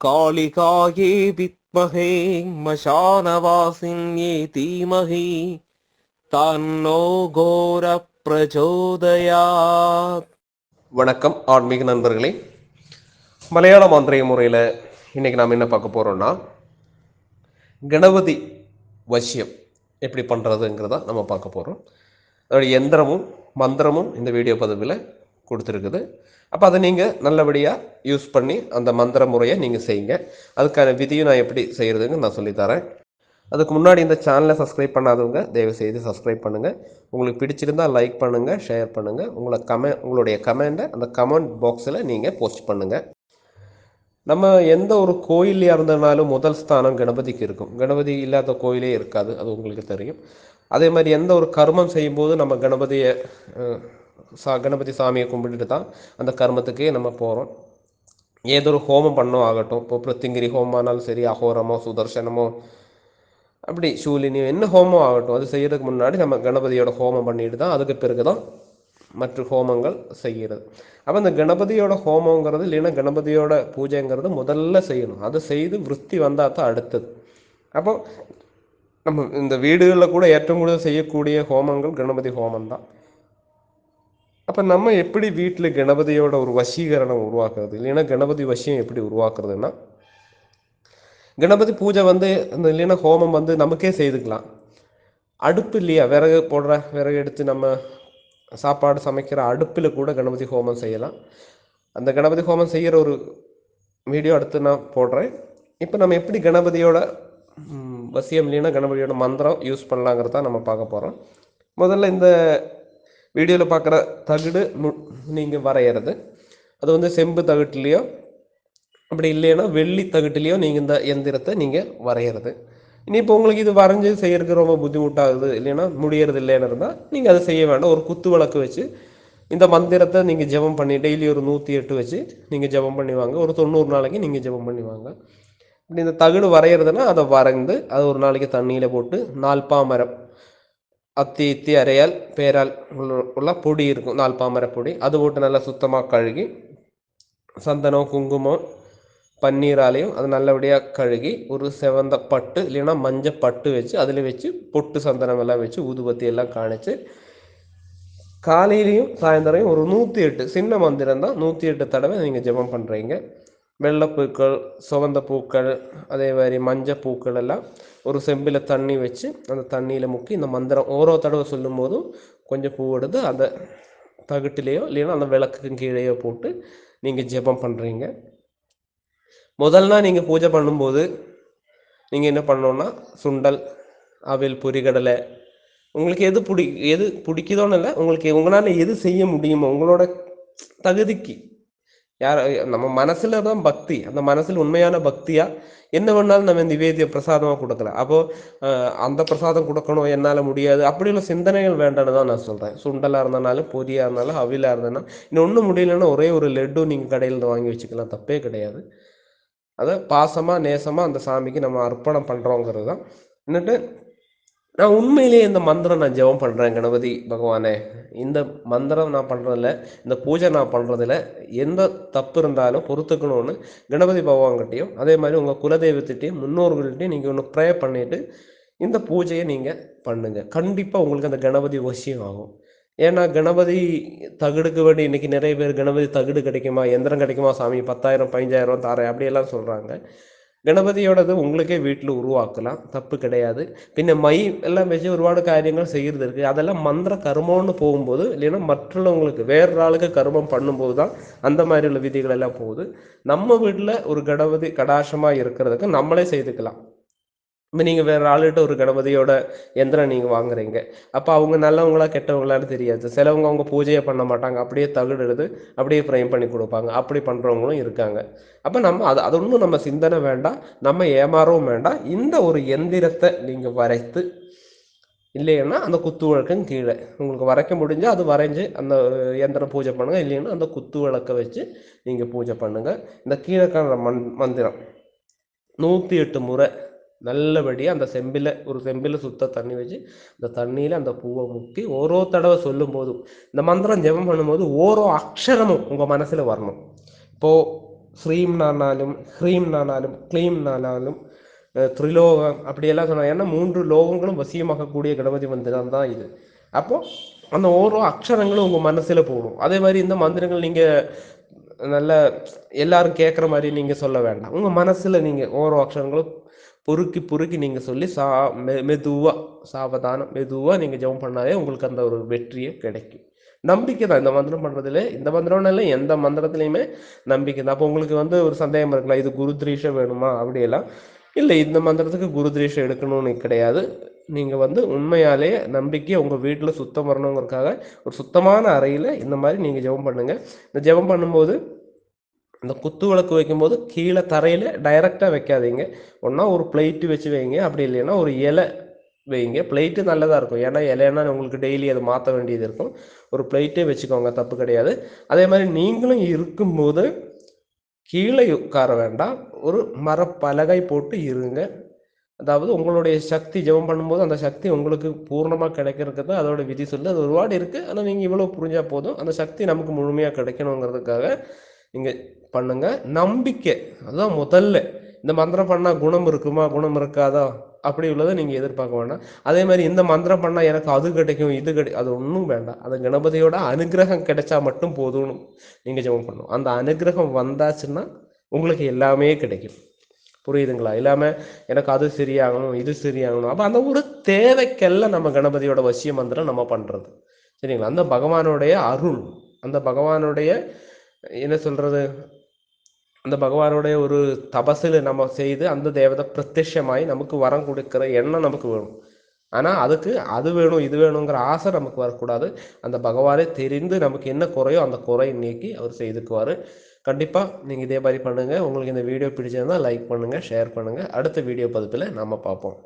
காளிகாயே வித்மகே மசானவாசின்யே தீமகி தன்னோ கோர பிரச்சோதயாத் வணக்கம் ஆன்மீக நண்பர்களே. மலையாள மாந்திரிய முறையில் இன்றைக்கி நாம் என்ன பார்க்க போகிறோம்னா கணபதி வசியம் எப்படி பண்ணுறதுங்கிறத நம்ம பார்க்க போகிறோம் அதோடைய எந்திரமும் மந்திரமும் இந்த வீடியோ பதிவில் கொடுத்துருக்குது. அப்போ அதை நீங்கள் நல்லபடியாக யூஸ் பண்ணி அந்த மந்திர முறையை நீங்கள் செய்யுங்க. அதுக்கான விதியும் நான் எப்படி செய்கிறதுங்க நான் சொல்லித்தரேன் அதுக்கு முன்னாடி இந்த சேனலை சப்ஸ்கிரைப் பண்ணாதவங்க தயவு செய்து சப்ஸ்கிரைப் பண்ணுங்கள் உங்களுக்கு பிடிச்சிருந்தா லைக் பண்ணுங்கள் ஷேர் பண்ணுங்கள் உங்களை கமெ உங்களுடைய கமெண்ட்டை அந்த கமெண்ட் பாக்ஸில் நீங்கள் போஸ்ட் பண்ணுங்கள் நம்ம எந்த ஒரு கோயிலையாக இருந்தனாலும் முதல் ஸ்தானம் கணபதிக்கு இருக்கும். கணபதி இல்லாத கோயிலே இருக்காது அது உங்களுக்கு தெரியும். அதே மாதிரி எந்த ஒரு கர்மம் செய்யும்போது நம்ம கணபதியை சா கணபதி சாமியை கும்பிட்டுட்டு தான் அந்த கர்மத்துக்கே நம்ம போகிறோம் ஏதோ ஒரு ஹோமம் பண்ணோம் ஆகட்டும். இப்போ பிருத்திங்கிரி ஆனாலும் சரி அகோரமோ சுதர்சனமோ அப்படி சூலினியோ என்ன ஹோமம் ஆகட்டும் அது செய்யறதுக்கு முன்னாடி நம்ம கணபதியோட ஹோமம் பண்ணிட்டு தான் அதுக்கு பிறகு தான் மற்ற ஹோமங்கள் செய்கிறது அப்போ இந்த கணபதியோட ஹோமங்கிறது இல்லைன்னா கணபதியோட பூஜைங்கிறது முதல்ல செய்யணும். அது செய்து விருத்தி வந்தால் தான் அடுத்தது. அப்போ நம்ம இந்த வீடுகளில் கூட ஏற்றம் கூட செய்யக்கூடிய ஹோமங்கள் கணபதி ஹோமம் தான் அப்போ நம்ம எப்படி வீட்டில் கணபதியோட ஒரு வசீகரணம் உருவாக்குறது? இல்லைன்னா கணபதி வசியம் எப்படி உருவாக்குறதுன்னா கணபதி பூஜை வந்து இந்த இல்லைன்னா ஹோமம் வந்து நமக்கே செய்துக்கலாம். அடுப்பு இல்லையா? விறகு போடுற விறகு எடுத்து நம்ம சாப்பாடு சமைக்கிற அடுப்பில் கூட கணபதி ஹோமம் செய்யலாம். அந்த கணபதி ஹோமம் செய்கிற ஒரு வீடியோ அடுத்து நான் போடுறேன். இப்போ நம்ம எப்படி கணபதியோட வசியம் இல்லைன்னா கணபதியோட மந்திரம் யூஸ் பண்ணலாங்கிறத நம்ம பார்க்க போகிறோம் முதல்ல இந்த வீடியோவில் பார்க்குற தகுடு நீங்கள் வரைகிறது அது வந்து செம்பு தகுட்டுலேயோ அப்படி இல்லைன்னா வெள்ளி தகுட்டுலேயோ நீங்கள் இந்த எந்திரத்தை நீங்கள் வரைகிறது இனி இப்போ உங்களுக்கு இது வரைஞ்சி செய்யறதுக்கு ரொம்ப புத்திமுட்டாகுது இல்லைன்னா முடியறது இல்லைன்னு இருந்தால் நீங்கள் அதை செய்ய வேண்டாம். ஒரு குத்து விளக்கு வச்சு இந்த மந்திரத்தை நீங்கள் ஜெபம் பண்ணி டெய்லி ஒரு நூற்றி எட்டு வச்சு நீங்கள் ஜெபம் பண்ணி வாங்க. ஒரு தொண்ணூறு நாளைக்கு நீங்கள் ஜெபம் பண்ணிவாங்க இப்படி இந்த தகுடு வரைகிறதுனா அதை வரைந்து அது ஒரு நாளைக்கு தண்ணியில் போட்டு நால்பாமரம் அத்தி இத்தி அரையால் பேரால் உள்ள பொடி இருக்கும் நால்பாமர பொடி. அது போட்டு நல்லா சுத்தமாக கழுகி சந்தனம் குங்குமம் பன்னீராலையும் அது நல்லபடியாக கழுகி ஒரு செவந்த பட்டு இல்லைன்னா மஞ்சள் பட்டு வச்சு அதில் வச்சு பொட்டு சந்தனம் எல்லாம் வச்சு ஊதுபத்தி எல்லாம் காணிச்சு காலையிலையும் சாயந்தரம் ஒரு நூற்றி எட்டு சின்ன மந்திரம் தான் நூற்றி எட்டு தடவை நீங்கள் ஜெபம் பண்ணுறீங்க வெள்ளைப்பூக்கள் சுவந்த பூக்கள் அதே மாதிரி மஞ்சள் பூக்கள் எல்லாம் ஒரு செம்பில் தண்ணி வச்சு அந்த தண்ணியில் முக்கி இந்த மந்திரம் ஓரோ தடவை சொல்லும் போதும் கொஞ்சம் பூ எடுத்து அந்த தகுட்டிலேயோ இல்லைன்னா அந்த விளக்குக்கும் கீழேயோ போட்டு நீங்கள் ஜெபம் பண்ணுறீங்க முதல் நாள் நீங்கள் பூஜை பண்ணும்போது நீங்கள் என்ன பண்ணணும்னா சுண்டல் அவியல் பொரிகடலை உங்களுக்கு எது பிடி எது பிடிக்குதோன்னு இல்லை உங்களுக்கு உங்களால் எது செய்ய முடியுமோ உங்களோட தகுதிக்கு யார் நம்ம மனசில் தான் பக்தி அந்த மனசில் உண்மையான பக்தியா என்ன வேணாலும் நம்ம நிவேதிய பிரசாதமாக கொடுக்கலாம் அப்போ அஹ், அந்த பிரசாதம் கொடுக்கணும் என்னால் முடியாது அப்படியுள்ள சிந்தனைகள் வேண்டாம்னு தான் நான் சொல்கிறேன் சுண்டலாக இருந்தனாலும் பொரியாக இருந்தாலும் அவிலாக இருந்தனா இன்னும் ஒன்றும் முடியலன்னா ஒரே ஒரு லெட்டு நீங்கள் கடையில் இருந்து வாங்கி வச்சுக்கலாம் தப்பே கிடையாது அதை பாசமாக நேசமாக அந்த சாமிக்கு நம்ம அர்ப்பணம் பண்ணுறோங்கிறது தான் എന്നിട്ട് நான் உண்மையிலேயே இந்த மந்திரம் நான் ஜெபம் பண்ணுறேன் கணபதி பகவானே. இந்த மந்திரம் நான் பண்ணுறதில்ல இந்த பூஜை நான் பண்ணுறதில்ல எந்த தப்பு இருந்தாலும் பொறுத்துக்கணும்னு கணபதி பகவான்கிட்டையும் அதே மாதிரி உங்கள் குலதெய்வத்திட்டையும் முன்னோர்கள்ட்டையும் நீங்கள் ஒன்று ப்ரே பண்ணிவிட்டு இந்த பூஜையை நீங்கள் பண்ணுங்கள் கண்டிப்பாக உங்களுக்கு அந்த கணபதி வசியம் ஆகும். ஏன்னா கணபதி தகுடுக்கு வேண்டி இன்றைக்கி நிறைய பேர் கணபதி தகுடு கிடைக்குமா எந்திரம் கிடைக்குமா சாமி பத்தாயிரம் பதினஞ்சாயிரம் தாரேன் அப்படியெல்லாம் சொல்கிறாங்க கணபதியோடது உங்களுக்கே வீட்டில் உருவாக்கலாம் தப்பு கிடையாது. பின்ன மை எல்லாம் வச்சு ஒருபாடு காரியங்கள் செய்கிறது இருக்குது அதெல்லாம் மந்திர கர்மம்னு போகும்போது இல்லைன்னா மற்றவங்களுக்கு வேற ஆளுக்கு கர்மம் பண்ணும்போது தான் அந்த மாதிரி உள்ள விதிகள் எல்லாம் போகுது. நம்ம வீட்டில் ஒரு கணபதி கடாசமாக இருக்கிறதுக்கு நம்மளே செய்துக்கலாம். இப்போ நீங்கள் வேற ஆளுகிட்ட ஒரு கணபதியோட எந்திரம் நீங்கள் வாங்குறீங்க. அப்போ அவங்க நல்லவங்களா கெட்டவங்களான்னு தெரியாது. சிலவங்க அவங்க பூஜையை பண்ண மாட்டாங்க. அப்படியே தகுடு எடுத்து அப்படியே ஃப்ரேம் பண்ணி கொடுப்பாங்க. அப்படி பண்ணுறவங்களும் இருக்காங்க. அப்போ நம்ம அது அது ஒன்றும் நம்ம சிந்தனை வேண்டாம். நம்ம ஏமாறவும் வேண்டாம். இந்த ஒரு எந்திரத்தை நீங்கள் வரைத்து இல்லைன்னா அந்த குத்து விளக்கம் கீழே. உங்களுக்கு வரைக்க முடிஞ்சால் அது வரைஞ்சி அந்த எந்திரம் பூஜை பண்ணுங்கள் இல்லைன்னா அந்த குத்து விளக்கை வச்சு நீங்கள் பூஜை பண்ணுங்கள் இந்த கீழக்கான மண் மந்திரம். நூற்றி எட்டு முறை நல்லபடியாக அந்த செம்பில் ஒரு செம்பில் சுத்த தண்ணி வச்சு அந்த தண்ணியில் அந்த பூவை முக்கி ஓரோ தடவை சொல்லும் போதும் இந்த மந்திரம் ஜெபம் பண்ணும்போது ஓரோ அக்ஷரமும் உங்கள் மனசில் வரணும். இப்போது ஸ்ரீம்னானாலும் ஹ்ரீம்னானாலும் க்ளீம்னானாலும் த்ரிலோகம் அப்படியெல்லாம் சொன்னாங்க. ஏன்னா மூன்று லோகங்களும் வசியமாகக்கூடிய கணபதி மந்திரம் தான் இது. அப்போ அந்த ஓரோ அக்ஷரங்களும் உங்கள் மனசில் போடும் அதே மாதிரி இந்த மந்திரங்கள் நீங்கள் நல்ல எல்லாரும் கேட்குற மாதிரி நீங்கள் சொல்ல வேண்டாம். உங்கள் மனசில் நீங்கள் ஓரோ அக்ஷரங்களும் பொறுக்கி பொறுக்கி நீங்கள் சொல்லி சா மெ மெதுவாக சாவதானம் மெதுவாக நீங்கள் ஜெபம் பண்ணாலே உங்களுக்கு அந்த ஒரு வெற்றியே கிடைக்கும். நம்பிக்கை தான். இந்த மந்திரம் பண்ணுறதுல இந்த மந்திரம்னு இல்லை எந்த மந்திரத்துலையுமே நம்பிக்கை தான். அப்போ உங்களுக்கு வந்து ஒரு சந்தேகம் இருக்கலாம் இது குரு திரீஷை வேணுமா? அப்படியெல்லாம் இல்லை. இந்த மந்திரத்துக்கு குரு திரீஷை எடுக்கணும்னு கிடையாது. நீங்கள் வந்து உண்மையாலே நம்பிக்கை உங்கள் வீட்டில் சுத்தம் வரணுங்கிறதுக்காக ஒரு சுத்தமான அறையில் இந்த மாதிரி நீங்கள் ஜெபம் பண்ணுங்கள் இந்த ஜெபம் பண்ணும்போது அந்த குத்து விளக்கு வைக்கும்போது கீழே தரையில் டைரெக்டாக வைக்காதீங்க. ஒன்றா ஒரு பிளேட்டு வச்சு வைங்க. அப்படி இல்லைன்னா ஒரு இலை வைங்க. பிளேட்டு நல்லதாக இருக்கும். ஏன்னா இலைன்னா உங்களுக்கு டெய்லி அதை மாற்ற வேண்டியது இருக்கும். ஒரு பிளேட்டே வச்சுக்கோங்க. தப்பு கிடையாது. அதே மாதிரி நீங்களும் இருக்கும்போது கீழே உட்கார வேண்டாம். ஒரு மரப்பலகை போட்டு இருங்க. அதாவது உங்களுடைய சக்தி ஜெபம் பண்ணும்போது அந்த சக்தி உங்களுக்கு பூர்ணமாக கிடைக்கிறதுக்கு தான் அதோட விதி சொல்லு அது ஒருபாடு இருக்குது ஆனால் நீங்கள் இவ்வளோ புரிஞ்சால் போதும். அந்த சக்தி நமக்கு முழுமையாக கிடைக்கணுங்கிறதுக்காக நீங்கள் பண்ணுங்க. நம்பிக்கை. அதுதான் முதல்ல. இந்த மந்திரம் பண்ணால் குணம் இருக்குமா? குணம் இருக்காதா? அப்படி உள்ளதை நீங்கள் எதிர்பார்க்க வேண்டாம். அதே மாதிரி இந்த மந்திரம் பண்ணால் எனக்கு அது கிடைக்கும் இது கிடை அது ஒன்றும் வேண்டாம். அந்த கணபதியோட அனுகிரகம் கிடைச்சா மட்டும் போதும்னு நீங்கள் ஜெபம் பண்ணணும். அந்த அனுகிரகம் வந்தாச்சுன்னா உங்களுக்கு எல்லாமே கிடைக்கும். புரியுதுங்களா? இல்லாமல் எனக்கு அது சரியாகணும் இது சரியாகணும். அப்போ அந்த ஒரு தேவைக்கெல்லாம் நம்ம கணபதியோட வசிய மந்திரம் நம்ம பண்ணுறது சரிங்களா? அந்த பகவானுடைய அருள் அந்த பகவானுடைய என்ன சொல்கிறது அந்த பகவானுடைய ஒரு தபசில் நம்ம செய்து அந்த தேவதை பிரத்யட்சமாய் நமக்கு வரம் கொடுக்கிற எண்ணம் நமக்கு வேணும். ஆனால் அதுக்கு அது வேணும் இது வேணுங்கிற ஆசை நமக்கு வரக்கூடாது. அந்த பகவானே தெரிந்து நமக்கு என்ன குறையோ அந்த குறையை நீக்கி அவர் செய்துக்குவார். கண்டிப்பாக நீங்கள் இதே மாதிரி பண்ணுங்கள் உங்களுக்கு இந்த வீடியோ பிடிச்சிருந்தால் லைக் பண்ணுங்கள் ஷேர் பண்ணுங்கள் அடுத்த வீடியோ பதிப்பில் நம்ம பார்ப்போம்.